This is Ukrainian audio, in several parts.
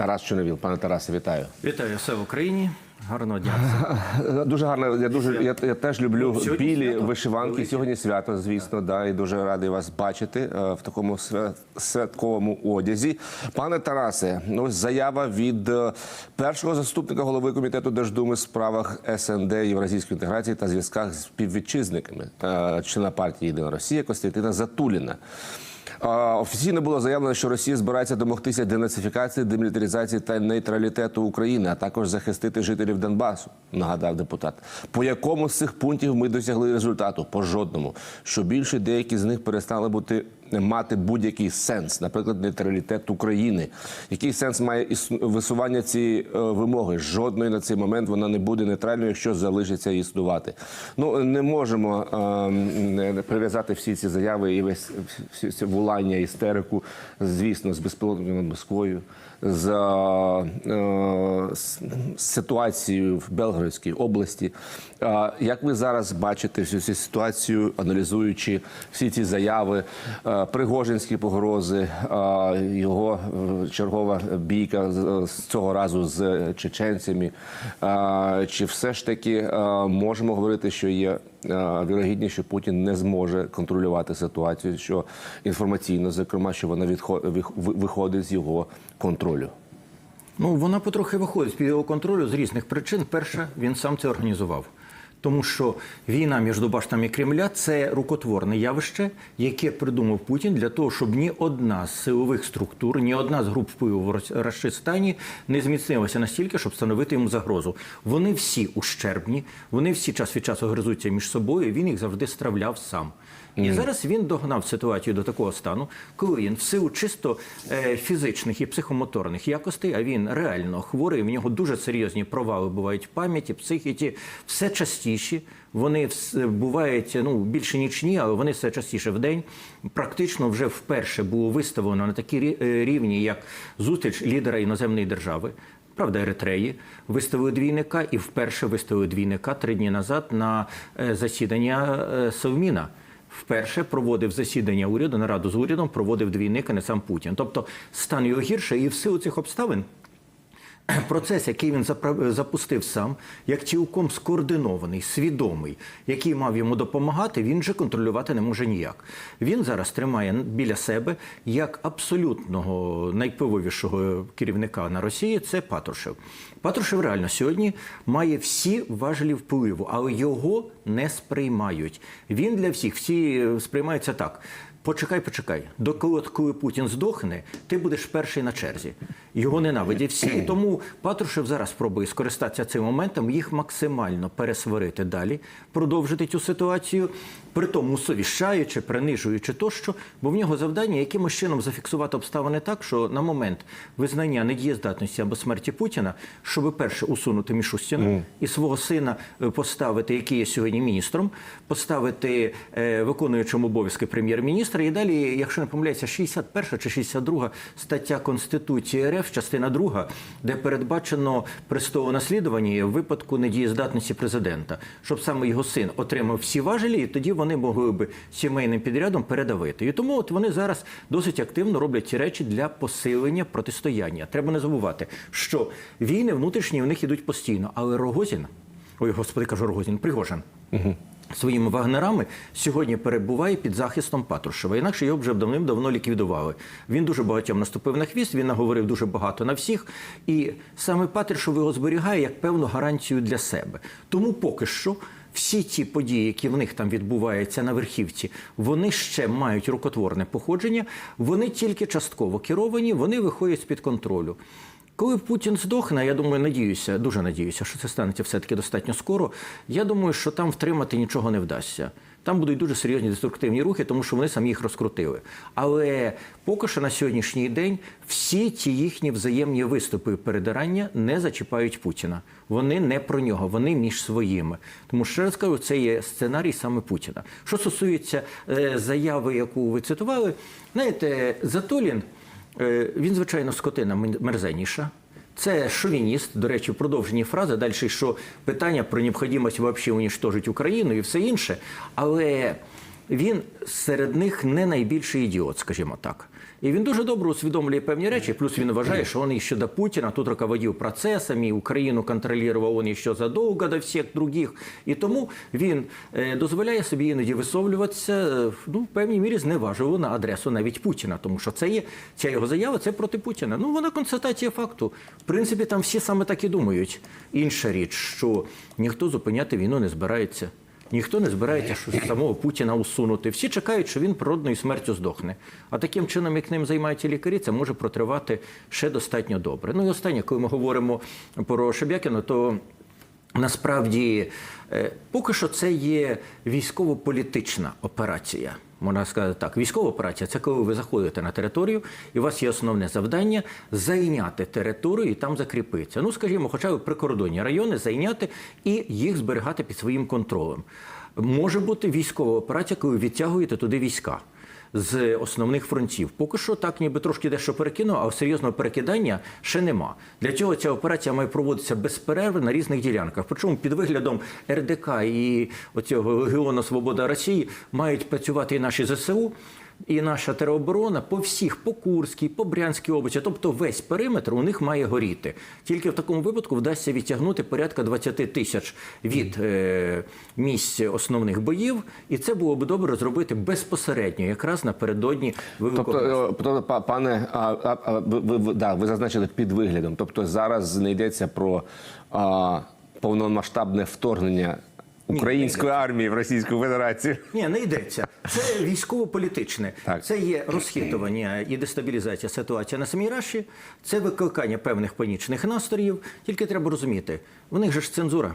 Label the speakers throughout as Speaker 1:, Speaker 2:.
Speaker 1: Тарас Чорновіл. Пане Тарасе, вітаю.
Speaker 2: Вітаю все в Україні. Гарного дня.
Speaker 1: Дуже гарно. Я дуже я, я теж люблю
Speaker 2: Ну, сьогодні
Speaker 1: білі
Speaker 2: свято.
Speaker 1: вишиванки.
Speaker 2: Велике.
Speaker 1: Сьогодні свято, звісно, да, і дуже радий вас бачити е, в такому святковому одязі. Пане Тарасе, ну ось заява від е, першого заступника голови комітету Держдуми в справах СНД Євразійської інтеграції та зв'язках з співвітчизниками, е, члена партії Єдина Росія Костянтина Затуліна. Офіційно було заявлено, що Росія збирається домогтися денацифікації, демілітаризації та нейтралітету України, а також захистити жителів Донбасу. Нагадав депутат. По якому з цих пунктів ми досягли результату? По жодному. Що більше деякі з них перестали бути мати будь-який сенс, наприклад, нейтралітет України. Який сенс має висування цієї е, вимоги? Жодної на цей момент вона не буде нейтральною, якщо залишиться існувати. Ну не можемо е, прив'язати всі ці заяви і весь всі ці волання, істерику, звісно, з безпілотною Москвою, з, е, е, ситуацією в Белгородській області. Е, як ви зараз бачите всю цю ситуацію, аналізуючи всі ці заяви, е, пригожинські погрози, е, його е, чергова бійка з- з цього разу з чеченцями? Е, Чи все ж таки е, можемо говорити, що є вірогідність, що Путін не зможе контролювати ситуацію, що інформаційно, зокрема, що вона виходить з його контролю?
Speaker 2: Ну вона потрохи виходить з під його контролю з різних причин. Перше, він сам це організував. Тому що війна між баштами Кремля це рукотворне явище, яке придумав Путін для того, щоб ні одна з силових структур, ні одна з груп впливу в Рашистані не зміцнилася настільки, щоб становити йому загрозу. Вони всі ущербні, вони всі час від часу гризуться між собою. Він їх завжди стравляв сам. І зараз він догнав ситуацію до такого стану, коли він в силу чисто е, фізичних і психомоторних якостей, а він реально хворий. В нього дуже серйозні провали бувають в пам'яті, психіці, все частіші. Вони бувають ну більше нічні, але вони все частіше в день. Практично вже вперше було виставлено на такі е, рівні, як зустріч лідера іноземної держави. Правда, Еритреї виставили двійника і вперше виставили двійника три дні назад на е, засідання Совміна. Вперше проводив засідання уряду, нараду з урядом, проводив двійник, а не сам Путін. Тобто стан його гірше, і в силу цих обставин процес, який він запустив сам, як цілком скоординований, свідомий, який мав йому допомагати, він же контролювати не може ніяк. Він зараз тримає біля себе як абсолютного найвпливовішого керівника на Росії це Патрушев. Патрушев реально сьогодні має всі важелі впливу, але його не сприймають. Він для всіх всі сприймаються так. Почекай, почекай. Доки коли Путін здохне, ти будеш перший на черзі. Його ненавидять всі. Тому Патрушев зараз спробує скористатися цим моментом, їх максимально пересварити далі, продовжити цю ситуацію, при тому совіщаючи, принижуючи тощо, бо в нього завдання якимось чином зафіксувати обставини так, що на момент визнання недієздатності або смерті Путіна, щоб перше усунути Мішустіна і свого сина е, поставити, який є сьогодні міністром, поставити е, виконуючим обов'язки прем'єр-міністра. І далі, якщо не помиляюся, 61 чи 62 стаття Конституції РФ, частина 2, де передбачено престолонаслідування в випадку недієздатності президента, щоб саме його син отримав всі важелі, і тоді вони могли би сімейним підрядом передавити. І тому от вони зараз досить активно роблять ці речі для посилення протистояння. Треба не забувати, що війни внутрішні в них ідуть постійно, але Рогозін, ой, господи, кажу Рогозін, Пригожин. Своїми вагнерами сьогодні перебуває під захистом Патрушева. Інакше його вже давним-давно ліквідували. Він дуже багатьом наступив на хвіст, він наговорив дуже багато на всіх. І саме Патрушев його зберігає як певну гарантію для себе. Тому поки що. Всі ті події, які в них там відбуваються на верхівці, вони ще мають рукотворне походження, вони тільки частково керовані, вони виходять з-під контролю. Коли Путін здохне, я думаю, надіюся, дуже надіюся, що це станеться все-таки достатньо скоро. Я думаю, що там втримати нічого не вдасться. Там будуть дуже серйозні деструктивні рухи, тому що вони самі їх розкрутили. Але поки що на сьогоднішній день всі ті їхні взаємні виступи передирання не зачіпають Путіна. Вони не про нього, вони між своїми. Тому ще раз кажу, це є сценарій саме Путіна. Що стосується е, заяви, яку ви цитували, знаєте, Затолін. Е, Він, звичайно, скотина мерзенніша. Це шовініст, до речі, в продовженні фрази. Далі, що питання про необхідність взагалі унічтожити Україну і все інше. Але він серед них не найбільший ідіот, скажімо так. І він дуже добре усвідомлює певні речі. Плюс він вважає, що він ще до Путіна тут руководив процесами, Україну контролював він ще задовго до всіх других. І тому він е, дозволяє собі іноді висловлюватися е, ну, в певній мірі зневажливо на адресу навіть Путіна, тому що це є ця його заява, це проти Путіна. Ну вона констатація факту. В принципі, там всі саме так і думають. Інша річ, що ніхто зупиняти війну не збирається. Ніхто не збирається що самого Путіна усунути. Всі чекають, що він природною смертю здохне. А таким чином, як ним займаються лікарі, це може протривати ще достатньо добре. Ну і останнє, коли ми говоримо про Шебякіна, то насправді е, поки що це є військово-політична операція. Можна сказати так, військова операція це коли ви заходите на територію, і у вас є основне завдання зайняти територію і там закріпитися. Ну, скажімо, хоча б прикордонні райони зайняти і їх зберігати під своїм контролем. Може бути військова операція, коли ви відтягуєте туди війська з основних фронтів. Поки що так, ніби трошки дещо перекинув, а серйозного перекидання ще нема. Для цього ця операція має проводитися без перерви на різних ділянках. Причому під виглядом РДК і оцього Геону Свобода Росії мають працювати і наші ЗСУ. І наша тероборона по всіх, по Курській, по Брянській області, тобто весь периметр у них має горіти. Тільки в такому випадку вдасться відтягнути порядка 20 тисяч від е, місць основних боїв, і це було б добре зробити безпосередньо, якраз напередодні великого.
Speaker 1: Тобто, е, тобто, па- пане, а, а, ви, ви- да, ви зазначили під виглядом. Тобто зараз не йдеться про а, повномасштабне вторгнення української армії в Російську Федерацію.
Speaker 2: Ні, не йдеться. Це військово-політичне. Це є розхитування і дестабілізація ситуації на самій Раші, це викликання певних панічних настроїв. Тільки треба розуміти, в них же ж цензура.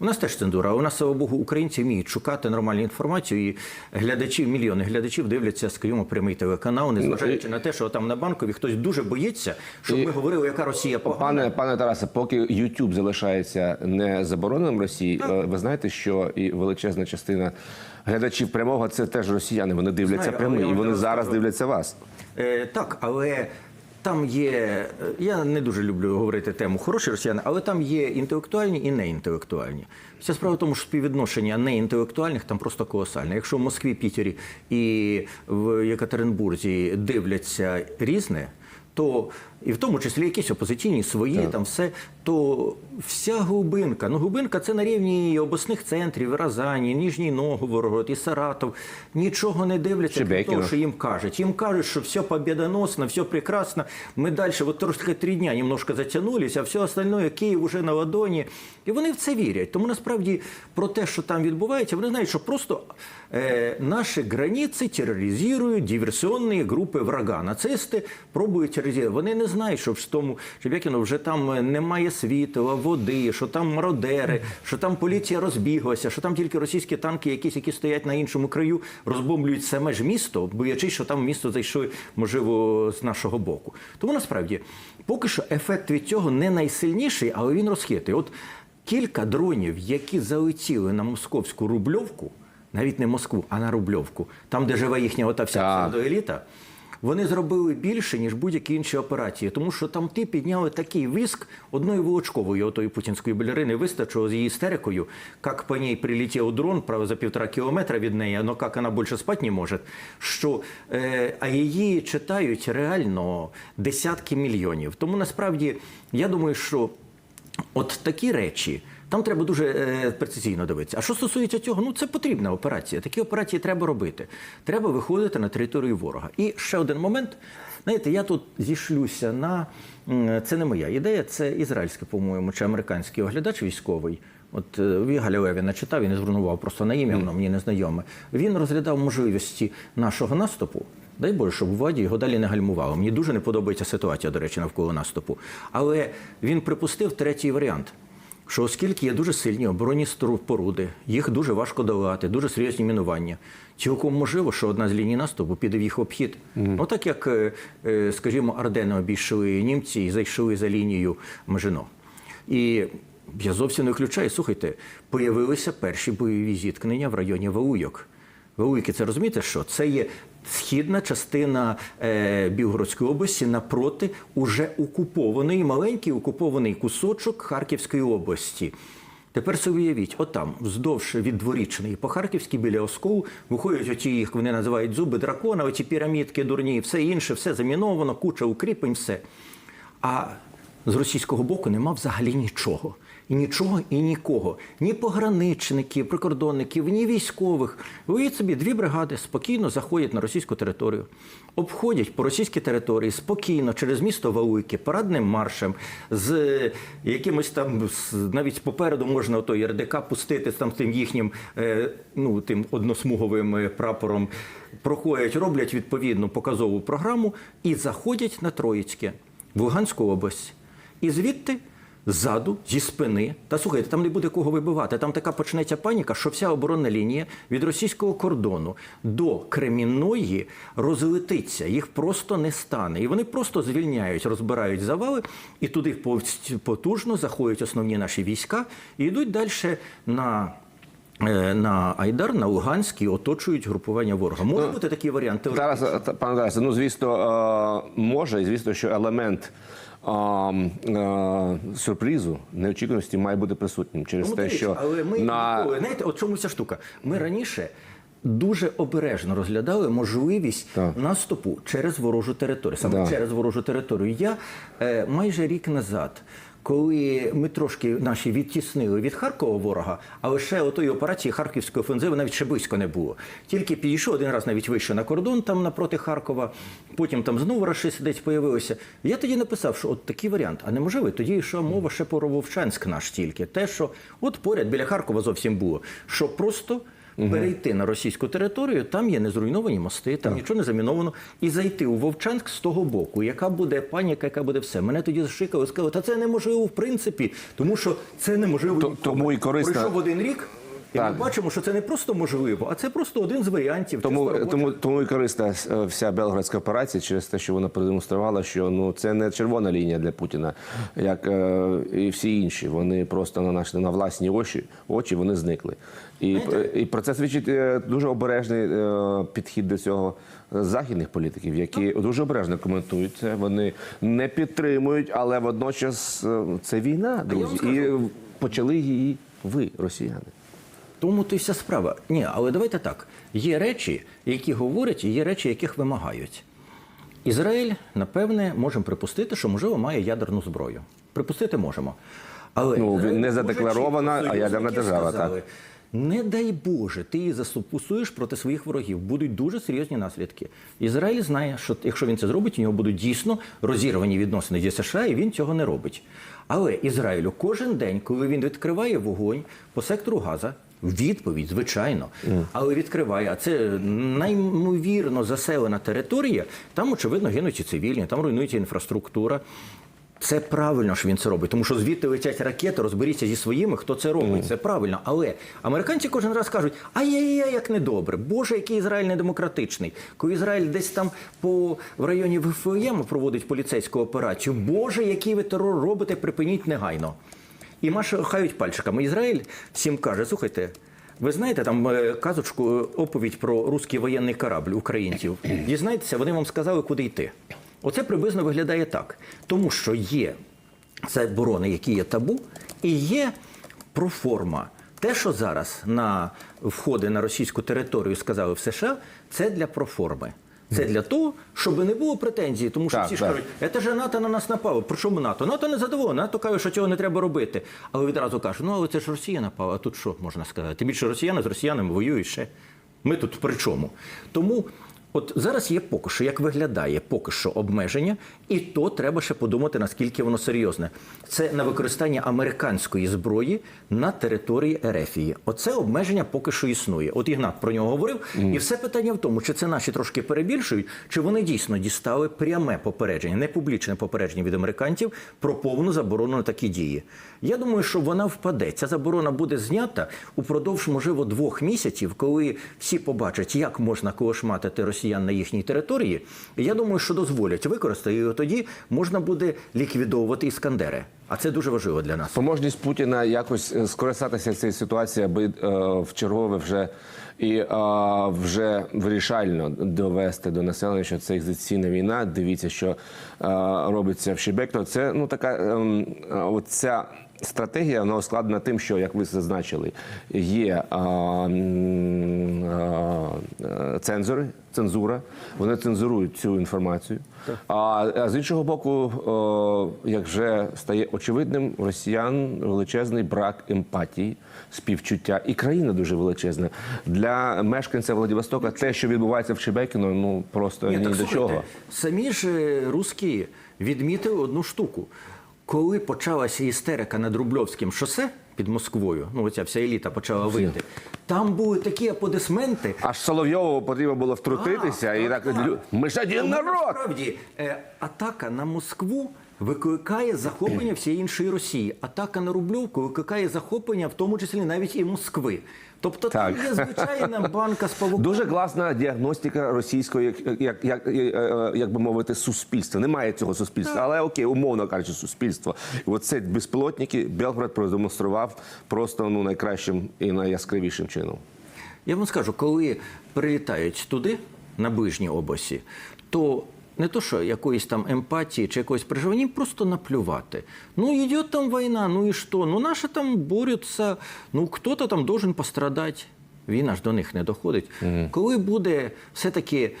Speaker 2: У нас теж цензура, а у нас, слава Богу, українці вміють шукати нормальну інформацію, і глядачів, мільйони глядачів дивляться, скажімо, прямий телеканал, незважаючи на те, що там на банкові хтось дуже боїться, щоб ми говорили, яка Росія погана.
Speaker 1: Пане пане Тарасе, поки YouTube залишається не забороненим Росії, е, ви знаєте, що і величезна частина глядачів прямого це теж росіяни. Вони дивляться
Speaker 2: Знаю, я
Speaker 1: і вони
Speaker 2: зараз
Speaker 1: зараз
Speaker 2: скажу.
Speaker 1: дивляться вас.
Speaker 2: Е, так, але там є. е, Я не дуже люблю говорити тему хороші росіяни, але там є інтелектуальні і неінтелектуальні. Вся справа в тому, що співвідношення неінтелектуальних там просто колосальне. Якщо в Москві, Пітері і в Єкатеринбурзі дивляться різне. То і в тому числі якісь опозиційні свої, там все, то вся глибинка. Ну, глибинка це на рівні і обласних центрів, і Разані, Ніжній Новгород, і Саратов. Нічого не дивляться, того, що їм кажуть. Їм кажуть, що все победоносно, все прекрасно. Мы дальше, вот трошки три дня немножко затягнулись, а все остальное Київ уже на ладоні. І вони в це вірять. Тому насправді про те, що там відбувається, вони знають, що просто е, наші границі тероризують диверсіонні групи врага. Нацисти пробують тероризувати. Вони не знають, що в тому Шебекіно вже там немає світла, води, що там мародери, що там поліція розбіглася, що там тільки російські танки, якісь, які стоять на іншому краю, розбомблюють саме ж місто, боячись, що там місто зайшли, можливо, з нашого боку. Тому насправді поки що ефект від цього не найсильніший, але він розхитий. От кілька дронів, які залетіли на московську рубльовку, навіть не Москву, а на Рубльовку, там, де живе їхня ота вся псевдоеліта, вони зробили більше, ніж будь-які інші операції, тому що там ти підняли такий виск одної Волочкової, отої путінської балерини, вистачило з її істерикою, як по ній прилетів дрон, правда, за півтора кілометра від неї, але як вона більше спати не може, що, е, а її читають реально десятки мільйонів. Тому насправді я думаю, що От такі речі. Там треба дуже е, прецизійно дивитися. А що стосується цього, ну це потрібна операція. Такі операції треба робити. Треба виходити на територію ворога. І ще один момент. Знаєте, я тут зішлюся на це не моя ідея, це ізраїльський, по-моєму, чи американський оглядач військовий. От е, Вігаля Левіна читав, він звернував просто на ім'я, воно мені не знайоме. Він розглядав можливості нашого наступу. Дай Боже, щоб владі його далі не гальмувало. Мені дуже не подобається ситуація, до речі, навколо наступу. Але він припустив третій варіант. Що оскільки є дуже сильні оборонні споруди, їх дуже важко долати, дуже серйозні мінування. Цілком можливо, що одна з ліній наступу піде в їх обхід. Ну так як, е, е, скажімо, Ардени обійшли німці і зайшли за лінію Межино. І я зовсім не виключаю, слухайте, появилися перші бойові зіткнення в районі Валуйок. Валуйки, це розумієте, що це є східна частина е, Білгородської області напроти уже окупований, маленький окупований кусочок Харківської області. Тепер собі уявіть, отам, вздовж від дворічної по Харківській біля Осколу, виходять оті їх, вони називають зуби дракона, оті пірамідки дурні, все інше, все заміновано, куча укріплень, все. А з російського боку нема взагалі нічого. Нічого, і нікого. Ні пограничників, прикордонників, ні військових. Уявіть собі, дві бригади спокійно заходять на російську територію, обходять по російській території спокійно через місто Валуйки, парадним маршем, з якимось там навіть попереду можна той РДК пустити там тим їхнім е, ну, тим односмуговим е, прапором. Проходять, роблять відповідну показову програму і заходять на Троїцьке в Луганську область. І звідти ззаду, зі спини, та слухайте, там не буде кого вибивати. Там така почнеться паніка, що вся оборонна лінія від російського кордону до Кремінної розлетиться, їх просто не стане. І вони просто звільняють, розбирають завали, і туди потужно заходять основні наші війська і йдуть далі на. е, На Айдар, на Луганськ і оточують групування ворога. Може бути такий варіант.
Speaker 1: Тарас, е, пане Тарасе, ну звісно, е, може, і звісно, що елемент е, а, сюрпризу, неочікуваності має бути присутнім через
Speaker 2: Ну,
Speaker 1: те,
Speaker 2: дивіться,
Speaker 1: що
Speaker 2: але ми
Speaker 1: на
Speaker 2: ніколи, знаєте, от чому ця штука? Ми раніше дуже обережно розглядали можливість
Speaker 1: Так.
Speaker 2: наступу через ворожу територію. Саме
Speaker 1: Да.
Speaker 2: через ворожу територію. Я е, майже рік назад. Коли ми трошки наші відтіснили від Харкова ворога, а лише отої операції Харківської офензиви навіть ще близько не було. Тільки підійшов один раз навіть вище на кордон, там напроти Харкова, потім там знову рашисти десь появилися. Я тоді написав, що от такий варіант, а неможливо. Тоді йшла мова ще про Вовчанськ наш тільки. Те, що от поряд біля Харкова зовсім було, що просто. Перейти на російську територію, там є незруйновані мости, там нічого не заміновано, і зайти у Вовчанськ з того боку, яка буде паніка, яка буде все. Мене тоді зашикали, сказали, та це неможливо в принципі, тому що це неможливо.
Speaker 1: То-
Speaker 2: ніколи».
Speaker 1: тому і корисно-
Speaker 2: Пройшов один рік, і
Speaker 1: Так.
Speaker 2: ми бачимо, що це не просто можливо, а це просто один з варіантів.
Speaker 1: Тому, тому, тому і корисна вся Белградська операція через те, що вона продемонструвала, що ну це не червона лінія для Путіна, як е, і всі інші. Вони просто на наші на власні очі очі вони зникли. І, і про це свідчить е, дуже обережний е, підхід до цього західних політиків, які дуже обережно коментують це. Вони не підтримують, але водночас е, це війна, друзі, і почали її ви, росіяни.
Speaker 2: Тому то й вся справа. Ні, але давайте так. Є речі, які говорять, і є речі, яких вимагають. Ізраїль, напевне, можемо припустити, що можливо має ядерну зброю. Припустити можемо. Але
Speaker 1: Ну,
Speaker 2: Ізраїль
Speaker 1: не задекларована, а ядерна держава,
Speaker 2: сказали,
Speaker 1: так.
Speaker 2: Не дай Боже, ти її заступусуєш проти своїх ворогів. Будуть дуже серйозні наслідки. Ізраїль знає, що якщо він це зробить, у нього будуть дійсно розірвані відносини зі США, і він цього не робить. Але Ізраїлю кожен день, коли він відкриває вогонь по сектору Газа, відповідь, звичайно, але відкриває. А це неймовірно заселена територія. Там, очевидно, гинуть і цивільні, там руйнується інфраструктура. Це правильно, що він це робить, тому що звідти летять ракети, розберіться зі своїми, хто це робить. Це правильно. Але американці кожен раз кажуть: ай-яй-яй, як недобре. Боже, який Ізраїль недемократичний. Коли Ізраїль десь там по в районі ВФЄМ проводить поліцейську операцію. Боже, який ви терор робите, припиніть негайно. І махають пальчиками. Ізраїль всім каже: слухайте. Ви знаєте там е, казочку, е, оповідь про русський воєнний корабль українців. Дізнаєтеся, вони вам сказали, куди йти. Оце приблизно виглядає так, тому що є заборони, які є табу, і є проформа. Те, що зараз на входи на російську територію сказали в США, це для проформи. Це для того, щоб не було претензій, тому що
Speaker 1: Так,
Speaker 2: всі ж кажуть, це ж НАТО на нас напало. При чому НАТО? НАТО не задоволено, НАТО каже, що цього не треба робити. Але відразу каже, ну але це ж Росія напала, а тут що можна сказати? Тим більше росіяни з росіянами воюють ще. Ми тут при чому? Тому от зараз є поки що, як виглядає поки що обмеження, і то треба ще подумати, наскільки воно серйозне. Це на використання американської зброї на території Ерефії. Оце обмеження поки що існує. От Ігнат про нього говорив, і все питання в тому, чи це наші трошки перебільшують, чи вони дійсно дістали пряме попередження, не публічне попередження від американців про повну заборону на такі дії. Я думаю, що вона впаде. Ця заборона буде знята упродовж, можливо, двох місяців, коли всі побачать, як можна колошматити росіян на їхній території. Я думаю, що дозволять використати, і тоді можна буде ліквідовувати іскандери. А це дуже важливо для нас.
Speaker 1: Спроможність Путіна якось е, скористатися цією ситуацією, аби е, в чергове вже і е, вже вирішально довести до населення, що це екзистенційна війна. Дивіться, що е, робиться в Шебекто. Це ну така ем, оця. Стратегія вона ускладнена тим, що як ви зазначили, є а, а, е, цензори, цензура. Вони цензурують цю інформацію. А, а з іншого боку, о, як вже стає очевидним, росіян величезний брак емпатії, співчуття, і країна дуже величезна для мешканця Владивостока. Те, що відбувається в Чебекіно, ну просто ні,
Speaker 2: так
Speaker 1: до
Speaker 2: слухайте,
Speaker 1: чого.
Speaker 2: Самі ж е, русські відмітили одну штуку. Коли почалася істерика над Рубльовським шосе під Москвою, ну оця вся еліта почала вийти, там були такі аплодисменти.
Speaker 1: Аж Соловйову потрібно було втрутитися
Speaker 2: А,
Speaker 1: і
Speaker 2: так,
Speaker 1: так,
Speaker 2: так.
Speaker 1: Ми ж один народ.
Speaker 2: Насправді, е, атака на Москву викликає захоплення всієї іншої Росії. Атака на Рубльовку викликає захоплення, в тому числі навіть і Москви. Тобто
Speaker 1: Так.
Speaker 2: є звичайна банка з павуком.
Speaker 1: Дуже класна діагностика російської, як, як, як, е, як би мовити, суспільства. Немає цього суспільства, але окей, умовно кажучи, суспільство. І оце безпілотники Белград продемонстрував просто ну найкращим і найяскравішим чином.
Speaker 2: Я вам скажу, коли прилітають туди, на ближній області, то не то, що якоїсь там емпатії чи якоїсь переживання, їм просто наплювати. Ну, йде там війна, ну і що? Ну, наші там борються, ну хто-то там должен пострадати. Війна ж до них не доходить. Коли буде все-таки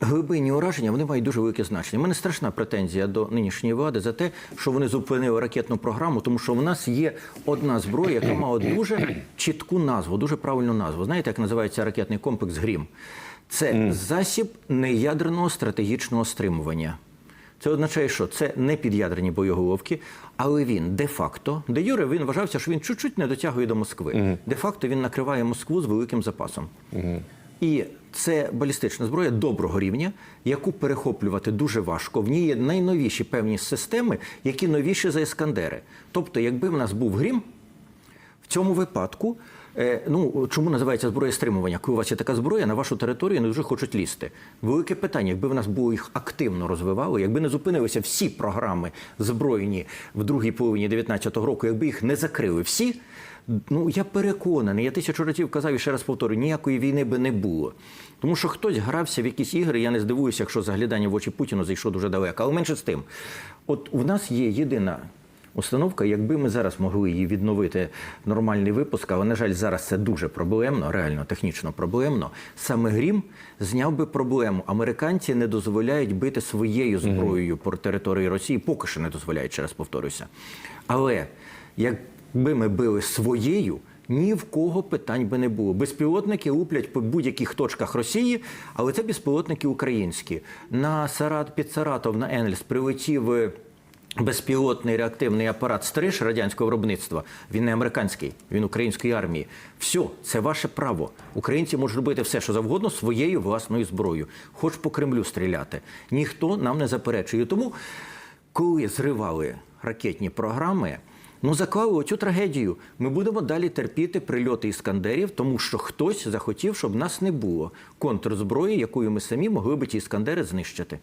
Speaker 2: глибинні ураження, вони мають дуже велике значення. У мене страшна претензія до нинішньої влади за те, що вони зупинили ракетну програму, тому що в нас є одна зброя, яка мала дуже чітку назву, дуже правильну назву. Знаєте, як називається ракетний комплекс Грім? Це засіб неядерного стратегічного стримування. Це означає, що це не під'ядерні боєголовки, але він де-факто, де Юре, він вважався, що він чуть-чуть не дотягує до Москви. Де-факто він накриває Москву з великим запасом. І це балістична зброя доброго рівня, яку перехоплювати дуже важко. В ній є найновіші певні системи, які новіші за Іскандери. Тобто, якби в нас був грім, в цьому випадку, ну чому називається зброя стримування? Коли у вас є така зброя, на вашу територію не дуже хочуть лізти. Велике питання, якби в нас було їх активно розвивали, якби не зупинилися всі програми збройні в другій половині 19-го року, якби їх не закрили всі. Ну я переконаний, я тисячу разів казав і ще раз повторю, ніякої війни би не було. Тому що хтось грався в якісь ігри, я не здивуюся, якщо заглядання в очі Путіну зайшло дуже далеко. Але менше з тим, от у нас є єдина установка, якби ми зараз могли її відновити нормальний випуск, але на жаль, зараз це дуже проблемно, реально технічно проблемно. Саме Грім зняв би проблему. Американці не дозволяють бити своєю зброєю по території Росії, поки що не дозволяють, ще раз повторюся. Але якби ми били своєю. Ні в кого питань би не було. Безпілотники луплять по будь-яких точках Росії, але це безпілотники українські. На Сарат під Саратов на Енельс прилетів е, безпілотний реактивний апарат Стриж радянського виробництва. Він не американський, він української армії. Все, це ваше право. Українці можуть робити все, що завгодно своєю власною зброєю, хоч по Кремлю стріляти. Ніхто нам не заперечує. Тому, коли зривали ракетні програми. Ну, заклали оцю трагедію. Ми будемо далі терпіти прильоти іскандерів, тому що хтось захотів, щоб нас не було контрзброї, якою ми самі могли би ті іскандери знищити.